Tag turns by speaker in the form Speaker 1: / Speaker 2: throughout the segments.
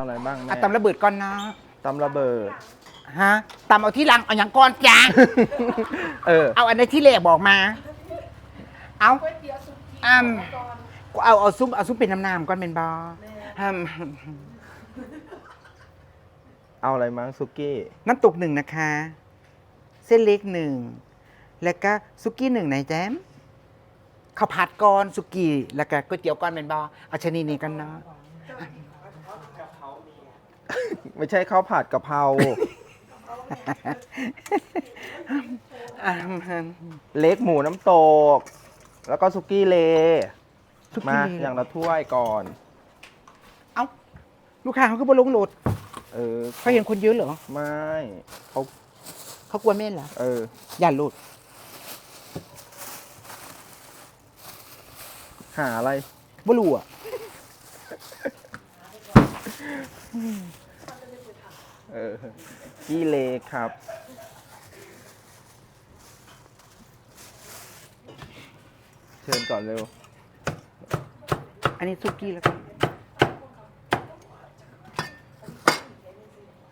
Speaker 1: อะไรบ้างแม่
Speaker 2: อะตำระเบิดก่อนเนาะ
Speaker 1: ตำระเบิด
Speaker 2: ฮะตำเอาที่หลังเอาอย่างก่อนจ้า
Speaker 1: เออ
Speaker 2: เอาอันในที่แรกบอกมา เอาอืมเอาเอาซุปเอาซุปเป็นน้ำน้ำก่อนเป็นบออืม
Speaker 1: เอาอะไรมั้งซุกี้
Speaker 2: น้ำตกหนึ่งนะคะ เส้นเล็กหนึ่ง แล้วก็ซุกี้หนึ่งไหนแจมข้าวผัดก่อนซุกี้ แล้วก็ก๋วยเตี๋ยวก่อนเป็นบอเอาชนิดนี้กันเนาะ
Speaker 1: ไม่ใช่ข้าวผัดกะเพรา
Speaker 2: อ่า
Speaker 1: เล็กหมูน้ำตก แล้วก็ซุกี้เล
Speaker 2: ซุกี้
Speaker 1: มา
Speaker 2: เล
Speaker 1: อย่างละถ้วยก่อน
Speaker 2: เอาลูกค้าเขาก็บอลงโหลด
Speaker 1: เออ
Speaker 2: เขาเห็นคนเยอะเหรอ
Speaker 1: ไม่เขา
Speaker 2: เขากลัวเม่นเหรอ
Speaker 1: เออ
Speaker 2: อย่าโหลด
Speaker 1: หาอะไร
Speaker 2: บ่รู้อะ
Speaker 1: เออกี้เลครับ เชิญก่อนเร็ว
Speaker 2: อันนี้ซุกี้แล้วกัน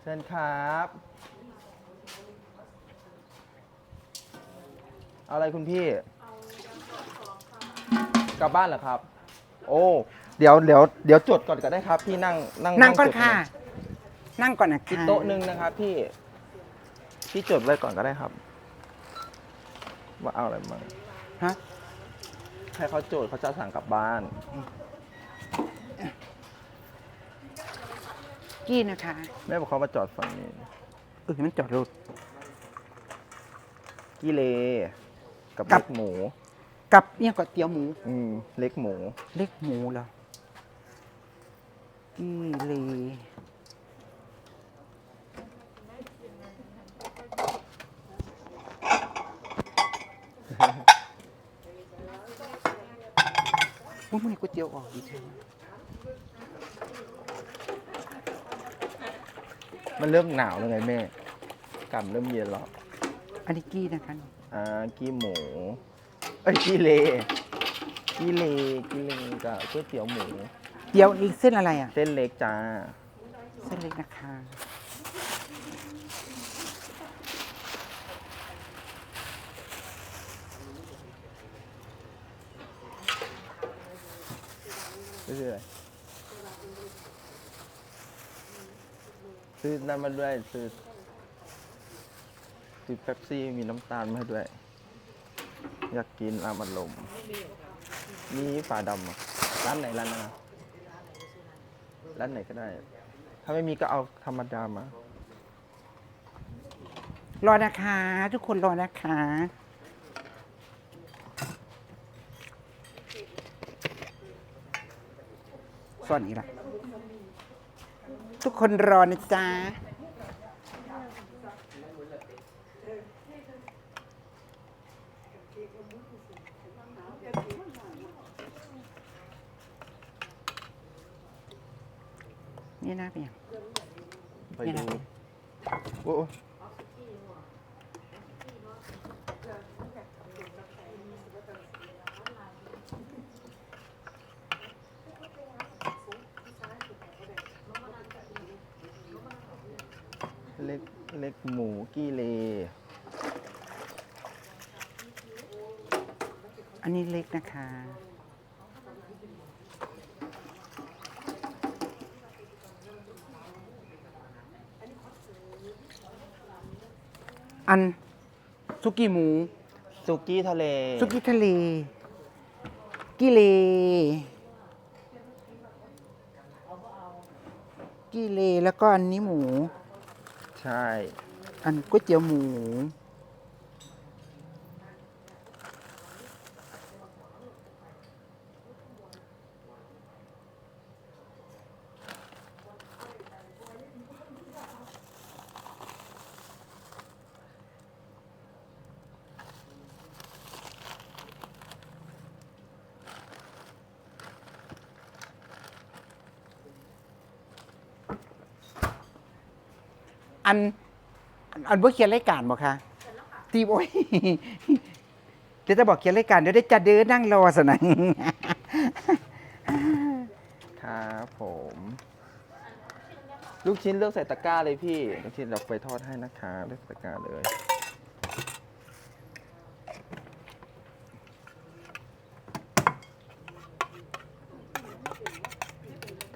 Speaker 1: เชิญครับ เอาอะไรคุณพี่ กลับบ้านเหรอครับ โอ้ เดี๋ยวเดี๋ยวเดี๋ยวจดก่อนก็ได้ครับ พี่นั่งนั่ง
Speaker 2: นั่งก่อน
Speaker 1: จด
Speaker 2: ค่ะ
Speaker 1: หย
Speaker 2: นั่งก่อนนะ
Speaker 1: พี่
Speaker 2: ค่ะ
Speaker 1: โต๊ะหนึ่งนะครับพี่ พี่จดไว้ก่อนก็ได้ครับ ว่าเอาอะไรมา
Speaker 2: ฮะ
Speaker 1: ให้เขาโจทย์เขาจะสั่งกลับบ้าน
Speaker 2: กี้นะคะ
Speaker 1: แม่บอกเขามาจอดฝั่งนี้
Speaker 2: เออมันจอดรถ
Speaker 1: กี้เลกับ
Speaker 2: กั
Speaker 1: เล็
Speaker 2: บ
Speaker 1: กหมู
Speaker 2: กับเนี่ยก๋วยเตี๋ยวหมู
Speaker 1: อืมเล็กหมู
Speaker 2: เล็กหมูเหรอกี้เล ว่ามันก๋วยเตี๋ยวออกดีใช่ไหม
Speaker 1: มันเริ่มหนาวแล้วไงแม่กลับเริ่มเย็นแล้ว
Speaker 2: อันนี้กี้นะคะ
Speaker 1: อ่ากี้หมูเอ้ยกี้เลกี้เลกี้เลกับก๋วยเตี๋ยวหมู
Speaker 2: เตี๋ยวอีกเส้นอะไรอะ
Speaker 1: เส้นเล็กจ้า
Speaker 2: เส้นเล็กนะคะ
Speaker 1: ซื้ออะไรซื้อนั่นมาด้วยซื้อซื้อเป๊ปซี่มีน้ำตาลมาด้วย อยากกินอามันลมนี่ฝาดำอะร้านไหนร้านนาร้านไหนก็ได้ ถ้าไม่มีก็เอาธรรมดามาร
Speaker 2: อนะคะ ทุกคนรอนะคะ ซ่อนอีกละทุกคนรอนะจ๊ะนี่นะเป็นยัง
Speaker 1: ไป
Speaker 2: นี่
Speaker 1: ดู
Speaker 2: นะ
Speaker 1: โอ้ เล็กเล็กหมูกี้เล
Speaker 2: อันนี้เล็กนะคะ อันสุกี้หมู
Speaker 1: สุกี้ทะเล
Speaker 2: สุกี้ทะเล กิเล กิเล แล้วก็อันนี้หมู
Speaker 1: ใช่
Speaker 2: อันก๋วยเตี๋ยวหมู อัน อันว่าเขียนรายการบ่คะตีโอ้ยเดี๋ยวจะบอกเขียนรายการเดี๋ยวได้จะเดินนั่งรอสนัง
Speaker 1: ครับผม ลูกชิ้นเลือกใส่ตะกร้าเลยพี่ลูกชิ้นเราไปทอดให้นะคะเลือกใส่ตะกร้าเลย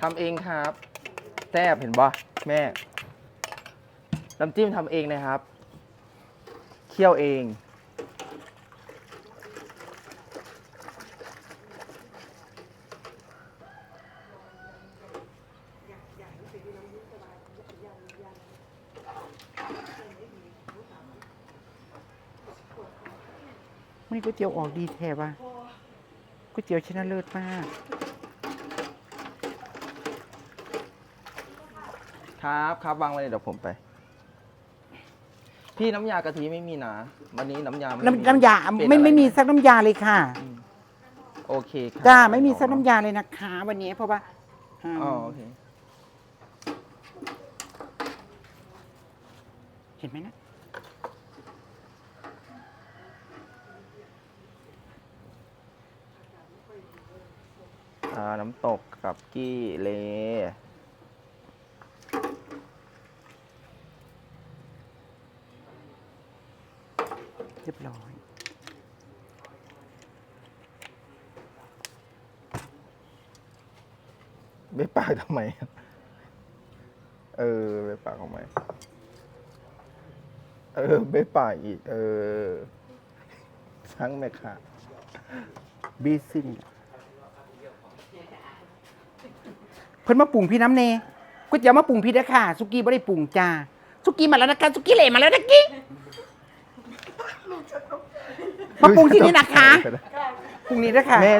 Speaker 1: ทำเองครับแซ่บเห็นปะแม่ น้ำจิ้มทำเองนะครับ เคี่ยวเอง
Speaker 2: มันก๋วยเตี๋ยวออกดีแท้ว่ะก๋วยเตี๋ยวชนะเลิศมาก
Speaker 1: ครับ ครับวางไว้เลยเดี๋ยวผมไป พี่น้ำยากะทิไม่มีนะวันนี้น้ำยาไม่มี
Speaker 2: น้ำน้ำยา
Speaker 1: เป็น
Speaker 2: ไม่
Speaker 1: อะร
Speaker 2: ไม่มี
Speaker 1: นะ
Speaker 2: สักน้ำยาเลยค่ะ
Speaker 1: โอเคครับ
Speaker 2: จ้าไม่มีสักน้ำยาเลยนะคะ วันนี้เพราะว่า
Speaker 1: อ๋อโอเค
Speaker 2: เห็นไหมนะ
Speaker 1: อ่าน้ำตกกับกี้เล
Speaker 2: เรียบร้อย
Speaker 1: เบ๊ปากทำไม เออ เบ๊ปากทำไม เออ เบ๊ปากอีก เออช่างแม่ค่ะ
Speaker 2: บีซินเพิ่นมาปรุงพี่น้ำเนก๋วยเตี๋ยวมาปรุงพี่เด้ค่ะสุกี้ไม่ได้ปรุงจ้าสุกี้มาแล้วนะคะสุกี้เหล่มาแล้วนะกี้ มาปรุงที่นี่นะคะปรุงนี้เด้ค่ะ
Speaker 1: แม่